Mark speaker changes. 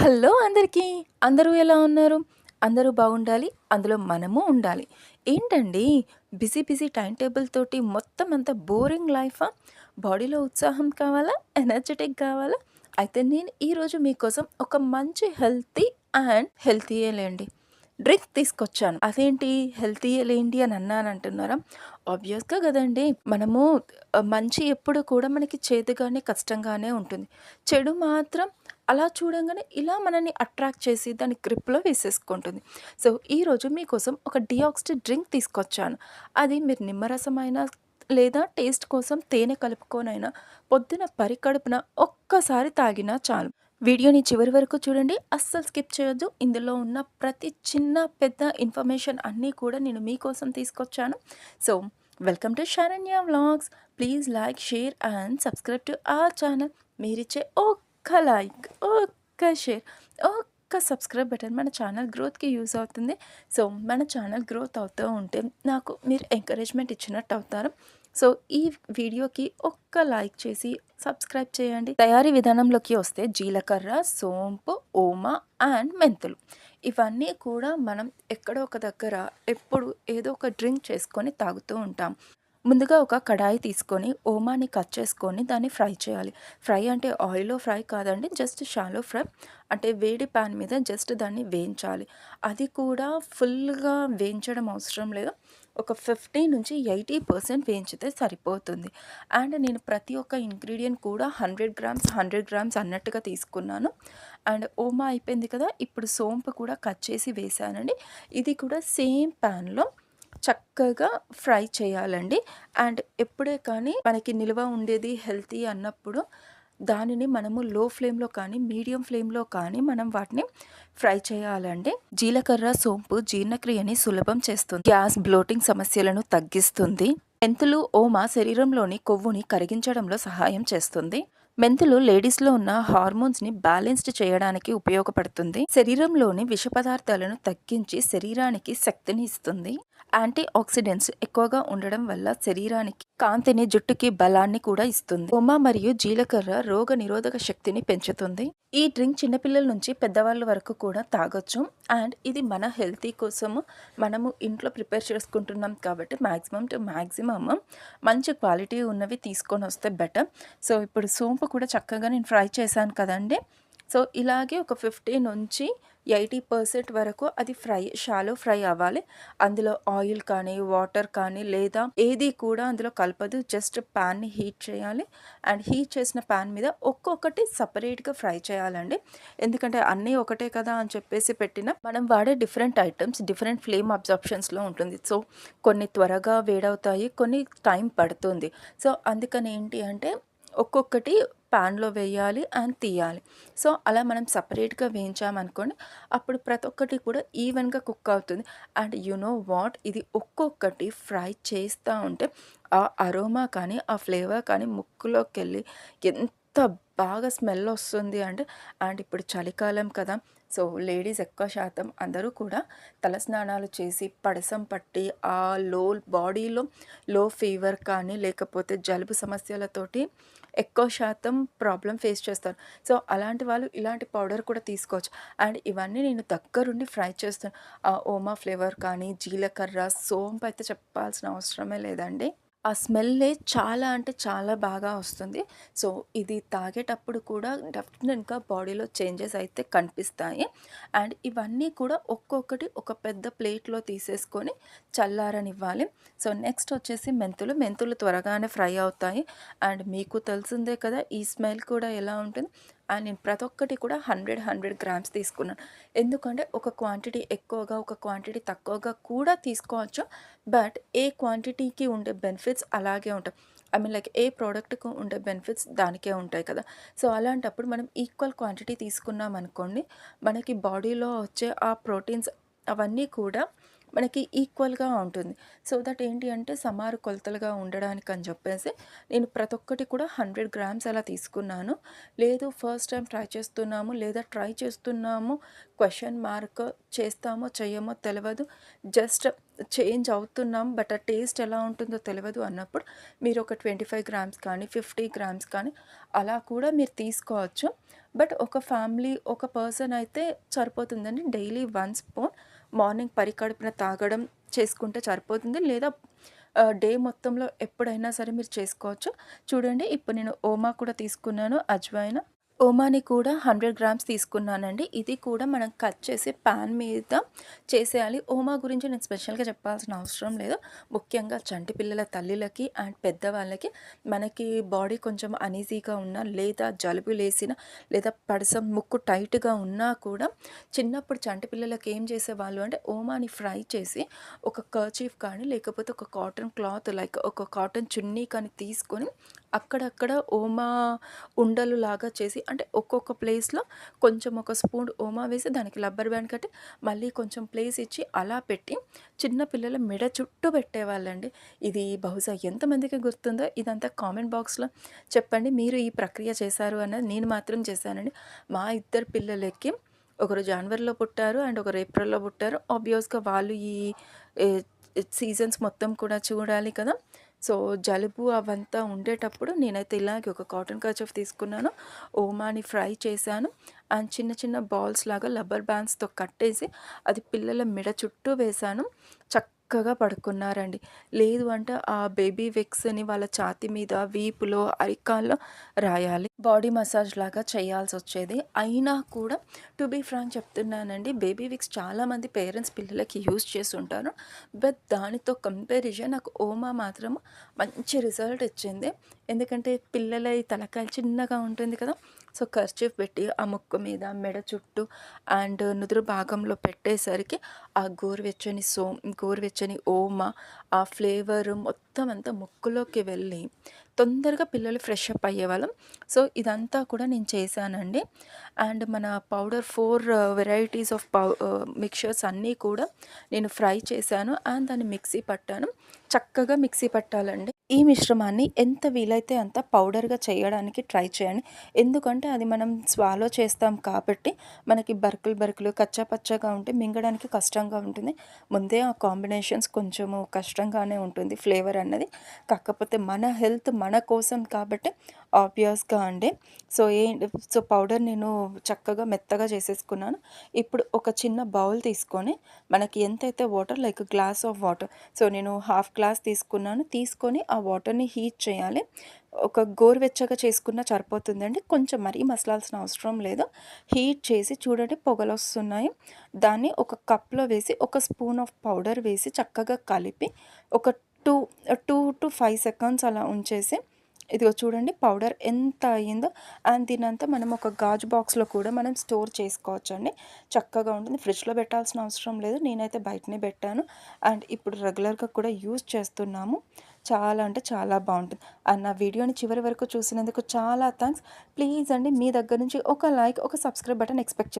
Speaker 1: Hello అందరికీ. అందరూ ఎలా ఉన్నారు? అందరూ బాగుండాలి. అందులో మనము ఉండాలి. ఏంటండి? బిజీ బిజీ టైం టేబుల్ తోటి మొత్తం అంతా బోరింగ్ లైఫా? బాడీలో ఉత్సాహం కావాలా? ఎనర్జెటిక్ కావాలా? అయితే నేను ఈరోజు మీకోసం ఒక మంచి హెల్తీ అండ్ హెల్తీయేలేండి డ్రింక్ తీసుకొచ్చాను. అదేంటి? హెల్తీ ఏంటి అని అన్నాను అంటున్నారా ఆబ్వియస్గా కదండి. మనము మంచి ఎప్పుడు కూడా మనకి చేదుగానే కష్టంగానే ఉంటుంది. చెడు మాత్రం అలా చూడంగానే ఇలా మనల్ని అట్రాక్ట్ చేసి దాని గ్రిప్లో వేసేసుకుంటుంది. సో ఈరోజు మీకోసం ఒక డియాక్స్డ్ డ్రింక్ తీసుకొచ్చాను. అది మీరు నిమ్మరసమైన లేదా టేస్ట్ కోసం తేనె కలుపుకోనైనా పొద్దున పరికడుపున ఒక్కసారి తాగినా చాలు. వీడియోని చివరి వరకు చూడండి. అస్సలు స్కిప్ చేయొద్దు. ఇందులో ఉన్న ప్రతి చిన్న పెద్ద ఇన్ఫర్మేషన్ అన్నీ కూడా నేను మీకోసం తీసుకొచ్చాను. So welcome to Saranya vlogs. Please like share and subscribe to ఆ ఛానల్. మీరిచ్చే ఒక్క లైక్ ఒక్క షేర్ ఒక్క సబ్స్క్రైబ్ బటన్ మన ఛానల్ గ్రోత్కి యూజ్ అవుతుంది. సో మన ఛానల్ గ్రోత్ అవుతూ ఉంటే నాకు మీరు ఎంకరేజ్మెంట్ ఇచ్చినట్టు అవుతారు సో ఈ వీడియోకి ఒక్క లైక్ చేసి సబ్స్క్రైబ్ చేయండి. తయారీ విధానంలోకి వస్తే జీలకర్ర సోంపు ఓమా అండ్ మెంతులు. ఇవన్నీ కూడా మనం ఎక్కడో ఒక దగ్గర ఎప్పుడు ఏదో ఒక డ్రింక్ చేసుకొని తాగుతూ ఉంటాం. ముందుగా ఒక కడాయి తీసుకొని ఓమాని కట్ చేసుకొని దాన్ని ఫ్రై చేయాలి. ఫ్రై అంటే ఆయిల్లో ఫ్రై కాదండి జస్ట్ షాలో ఫ్రై. అంటే వేడి ప్యాన్ మీద జస్ట్ దాన్ని వేయించాలి. అది కూడా ఫుల్గా వేయించడం అవసరం లేదు. ఒక ఫిఫ్టీ నుంచి ఎయిటీ పర్సెంట్ వేయించితే సరిపోతుంది. అండ్ నేను ప్రతి ఒక్క ఇంగ్రీడియంట్ కూడా హండ్రెడ్ గ్రామ్స్ హండ్రెడ్ గ్రామ్స్ అన్నట్టుగా తీసుకున్నాను. అండ్ ఓమా అయిపోయింది కదా ఇప్పుడు సోంపు కూడా కట్ చేసి వేసానండి ఇది కూడా సేమ్ ప్యాన్లో చక్కగా ఫ్రై చేయాలండి. అండ్ ఎప్పుడే కానీ మనకి నిల్వ ఉండేది హెల్తీ అన్నప్పుడు దానిని మనము లో ఫ్లేమ్లో కానీ మీడియం ఫ్లేమ్లో కానీ మనం వాటిని ఫ్రై చేయాలండి. జీలకర్ర సోంపు జీర్ణక్రియని సులభం చేస్తుంది. గ్యాస్ బ్లోటింగ్ సమస్యలను తగ్గిస్తుంది. మెంతులు ఓమా శరీరంలోని కొవ్వుని కరిగించడంలో సహాయం చేస్తుంది. మెంతులు లేడీస్లో ఉన్న హార్మోన్స్ని బ్యాలెన్స్డ్ చేయడానికి ఉపయోగపడుతుంది. శరీరంలోని విష పదార్థాలను తగ్గించి శరీరానికి శక్తిని ఇస్తుంది. యాంటీ ఆక్సిడెంట్స్ ఎక్కువగా ఉండడం వల్ల శరీరానికి కాంతిని జుట్టుకి బలాన్ని కూడా ఇస్తుంది. ఓమా మరియు జీలకర్ర రోగ నిరోధక శక్తిని పెంచుతుంది. ఈ డ్రింక్ చిన్నపిల్లల నుంచి పెద్దవాళ్ళ వరకు కూడా తాగొచ్చు. అండ్ ఇది మన హెల్తీ కోసము మనము ఇంట్లో ప్రిపేర్ చేసుకుంటున్నాం కాబట్టి మ్యాక్సిమం టు మ్యాక్సిమమ్ మంచి క్వాలిటీ ఉన్నవి తీసుకొని వస్తే బెటర్. సో ఇప్పుడు సోంపు కూడా చక్కగా నేను ఫ్రై చేశాను కదండి. సో ఇలాగే ఒక ఫిఫ్టీ నుంచి ఎయిటీ పర్సెంట్ వరకు అది ఫ్రై షాలో ఫ్రై అవ్వాలి. అందులో ఆయిల్ కానీ వాటర్ కానీ లేదా ఏది కూడా అందులో కలపదు. జస్ట్ ప్యాన్ని హీట్ చేయాలి. అండ్ హీట్ చేసిన ప్యాన్ మీద ఒక్కొక్కటి సపరేట్గా ఫ్రై చేయాలండి. ఎందుకంటే అన్నీ ఒకటే కదా అని చెప్పేసి పెట్టిన మనం వాడే డిఫరెంట్ ఐటమ్స్ డిఫరెంట్ ఫ్లేమ్ అబ్జార్ప్షన్స్లో ఉంటుంది. సో కొన్ని త్వరగా వేడవుతాయి కొన్ని టైం పడుతుంది. సో అందుకని ఏంటి అంటే ఒక్కొక్కటి ప్యాన్లో వేయాలి అండ్ తీయాలి. సో అలా మనం సపరేట్గా వేయించామనుకోండి అప్పుడు ప్రతి ఒక్కటి కూడా ఈవెన్గా కుక్ అవుతుంది. అండ్ యు నో వాట్ ఇది ఒక్కొక్కటి ఫ్రై చేస్తూ ఉంటే ఆ అరోమా కానీ ఆ ఫ్లేవర్ కానీ ముక్కులోకి వెళ్ళి ఎంత బాగా స్మెల్ వస్తుంది అంటే అండ్ ఇప్పుడు చలికాలం కదా సో లేడీస్ ఎక్కువ శాతం అందరూ కూడా తలస్నానాలు చేసి పడసం పట్టి ఆ లో బాడీలో లో ఫీవర్ కానీ లేకపోతే జలుబు సమస్యలతోటి ఎక్కువ శాతం ప్రాబ్లం ఫేస్ చేస్తారు. సో అలాంటి వాళ్ళు ఇలాంటి పౌడర్ కూడా తీసుకోవచ్చు. అండ్ ఇవన్నీ నేను దగ్గరుండి ఫ్రై చేస్తాను. ఆ ఓమా ఫ్లేవర్ కానీ జీలకర్ర సోంపు అయితే చెప్పాల్సిన అవసరమే లేదండి. ఆ స్మెల్లే చాలా అంటే చాలా బాగా వస్తుంది. సో ఇది తాగేటప్పుడు కూడా డెఫినెట్గా బాడీలో చేంజెస్ అయితే కనిపిస్తాయి. అండ్ ఇవన్నీ కూడా ఒక్కొక్కటి ఒక పెద్ద ప్లేట్లో తీసేసుకొని చల్లారనివ్వాలి. సో నెక్స్ట్ వచ్చేసి మెంతులు. మెంతులు త్వరగానే ఫ్రై అవుతాయి. అండ్ మీకు తెలిసిందే కదా ఈ స్మెల్ కూడా ఎలా ఉంటుంది? నేను ప్రతి ఒక్కటి కూడా హండ్రెడ్ హండ్రెడ్ గ్రామ్స్ తీసుకున్నాను. ఎందుకంటే ఒక క్వాంటిటీ ఎక్కువగా ఒక క్వాంటిటీ తక్కువగా కూడా తీసుకోవచ్చు. బట్ ఏ క్వాంటిటీకి ఉండే బెనిఫిట్స్ అలాగే ఉంటాయి. ఐ మీన్ లైక్ ఏ ప్రోడక్ట్కు ఉండే బెనిఫిట్స్ దానికే ఉంటాయి కదా. సో అలాంటప్పుడు మనం ఈక్వల్ క్వాంటిటీ తీసుకున్నాం అనుకోండి మనకి బాడీలో వచ్చే ఆ ప్రోటీన్స్ అవన్నీ కూడా మనకి ఈక్వల్గా ఉంటుంది. సో దట్ ఏంటి అంటే సమారు కొలతలుగా ఉండడానికి అని చెప్పేసి నేను ప్రతి ఒక్కటి కూడా హండ్రెడ్ గ్రామ్స్ అలా తీసుకున్నాను. లేదు ఫస్ట్ టైం ట్రై చేస్తున్నాము లేదా ట్రై చేస్తున్నాము క్వశ్చన్ మార్క్ చేస్తామో చేయమో తెలియదు జస్ట్ చేంజ్ అవుతున్నాం బట్ ఆ టేస్ట్ ఎలా ఉంటుందో తెలియదు అన్నప్పుడు మీరు ఒక ట్వంటీ ఫైవ్ గ్రామ్స్ కానీ ఫిఫ్టీ గ్రామ్స్ కానీ అలా కూడా మీరు తీసుకోవచ్చు. బట్ ఒక ఫ్యామిలీ ఒక పర్సన్ అయితే సరిపోతుందండి. Daily one spoon. మార్నింగ్ పరికడుపున తాగడం చేసుకుంటే సరిపోతుంది లేదా డే మొత్తంలో ఎప్పుడైనా సరే మీరు చేసుకోవచ్చు. చూడండి ఇప్పుడు నేను ఓమా కూడా తీసుకున్నాను అజ్వాయిన ఓమాని కూడా హండ్రెడ్ గ్రామ్స్ తీసుకున్నానండి. ఇది కూడా మనం కట్ చేసి ప్యాన్ మీద చేసేయాలి. ఓమా గురించి నేను స్పెషల్గా చెప్పాల్సిన అవసరం లేదు. ముఖ్యంగా చంటి పిల్లల తల్లిలకి అండ్ పెద్దవాళ్ళకి మనకి బాడీ కొంచెం అనీజీగా ఉన్నా లేదా జలుబు లేసిన లేదా పడసం ముక్కు టైట్గా ఉన్నా కూడా చిన్నప్పుడు చంటి పిల్లలకి ఏం చేసేవాళ్ళు అంటే ఓమాని ఫ్రై చేసి ఒక కర్చీఫ్ కానీ లేకపోతే ఒక కాటన్ క్లాత్ లైక్ ఒక కాటన్ చున్నీ కానీ తీసుకొని అక్కడక్కడ ఓమా ఉండలు లాగా చేసి అంటే ఒక్కొక్క ప్లేస్లో కొంచెం ఒక స్పూన్ ఓమా వేసి దానికి రబ్బర్ బ్యాండ్ కట్టి మళ్ళీ కొంచెం ప్లేస్ ఇచ్చి అలా పెట్టి చిన్న పిల్లల మెడ చుట్టూ పెట్టేవాళ్ళండి. ఇది బహుశా ఎంతమందికి గుర్తుందో ఇదంతా కామెంట్ బాక్స్లో చెప్పండి. మీరు ఈ ప్రక్రియ చేశారు అన్నది నేను మాత్రం చేశానండి. మా ఇద్దరు పిల్లలకి ఒకరు జనవరిలో పుట్టారు అండ్ ఒకరు ఏప్రిల్లో పుట్టారు. ఆబ్వియస్గా వాళ్ళు ఈ సీజన్స్ మొత్తం కూడా చూడాలి కదా. సో జలుబు అవంతా ఉండేటప్పుడు నేనైతే ఇలాగే ఒక కాటన్ కర్చఫ్ తీసుకున్నాను ఓమాని ఫ్రై చేశాను అండ్ చిన్న చిన్న బాల్స్ లాగా రబ్బర్ బ్యాండ్స్తో కట్టేసి అది పిల్లల మెడ చుట్టూ వేశాను. చక్క చక్కగా పడుకున్నారండి. లేదు అంటే ఆ బేబీ విక్స్ని వాళ్ళ ఛాతి మీద వీపులో అరికాల్లో రాయాలి. బాడీ మసాజ్ లాగా చేయాల్సి వచ్చేది అయినా కూడా టు బీ ఫ్రాంక్ చెప్తున్నానండి బేబీ విక్స్ చాలామంది పేరెంట్స్ పిల్లలకి యూజ్ చేస్తుంటారు. బట్ దానితో కంపారిజన్ నాకు ఓమా మాత్రం మంచి రిజల్ట్ ఇచ్చింది. ఎందుకంటే పిల్లల తలకాయ చిన్నగా ఉంటుంది కదా సో కర్చీఫ్ పెట్టి ఆ ముక్కు మీద మెడ చుట్టూ అండ్ నుదురు భాగంలో పెట్టేసరికి ఆ గోరువెచ్చని సో గోరువెచ్చని ఓమ ఆ ఫ్లేవర్ మొత్తం అంతా ముక్కులోకి వెళ్ళి తొందరగా పిల్లలు ఫ్రెష్ అప్ అయ్యేవాళ్ళం. సో ఇదంతా కూడా నేను చేశానండి. అండ్ మన powder four uh, varieties of pow uh, mixtures అన్నీ కూడా నేను ఫ్రై చేశాను. అండ్ దాన్ని మిక్సీ పట్టాను. చక్కగా మిక్సీ పట్టాలండి. ఈ మిశ్రమాన్ని ఎంత వీలైతే అంత పౌడర్గా చేయడానికి ట్రై చేయండి. ఎందుకంటే అది మనం స్వాలో చేస్తాం కాబట్టి మనకి బర్కులు బర్కులు కచ్చాపచ్చగా ఉంటే మింగడానికి కష్టంగా ఉంటుంది. ముందే ఆ కాంబినేషన్స్ కొంచెము కష్టంగానే ఉంటుంది ఫ్లేవర్ అన్నది. కాకపోతే మన హెల్త్ మన కోసం కాబట్టి ఆబ్వియస్గా అండి. సో ఏ సో పౌడర్ నేను చక్కగా మెత్తగా చేసేసుకున్నాను. ఇప్పుడు ఒక చిన్న బౌల్ తీసుకొని మనకి ఎంతైతే water like glass of water so నేను హాఫ్ గ్లాస్ తీసుకున్నాను. తీసుకొని ఆ వాటర్ని హీట్ చేయాలి. ఒక గోరువెచ్చగా చేసుకున్న సరిపోతుందండి. కొంచెం మరీ మసలాల్సిన అవసరం లేదు. హీట్ చేసి చూడండి పొగలు వస్తున్నాయి దాన్ని ఒక కప్లో వేసి ఒక స్పూన్ ఆఫ్ పౌడర్ వేసి చక్కగా కలిపి ఒక two two to five seconds అలా ఉంచేసి ఇదిగో చూడండి పౌడర్ ఎంత అయ్యిందో అండ్ దీనంతా మనం ఒక గాజు బాక్స్లో కూడా మనం స్టోర్ చేసుకోవచ్చు అండి చక్కగా ఉంటుంది. ఫ్రిడ్జ్లో పెట్టాల్సిన అవసరం లేదు. నేనైతే బయటనే పెట్టాను. అండ్ ఇప్పుడు రెగ్యులర్గా కూడా యూజ్ చేస్తున్నాము. చాలా అంటే చాలా బాగుంటుంది. అండ్ నా వీడియోని చివరి వరకు చూసినందుకు చాలా థ్యాంక్స్ ప్లీజ్ అండి మీ దగ్గర నుంచి ఒక లైక్ ఒక సబ్స్క్రైబ్ బటన్ ఎక్స్పెక్ట్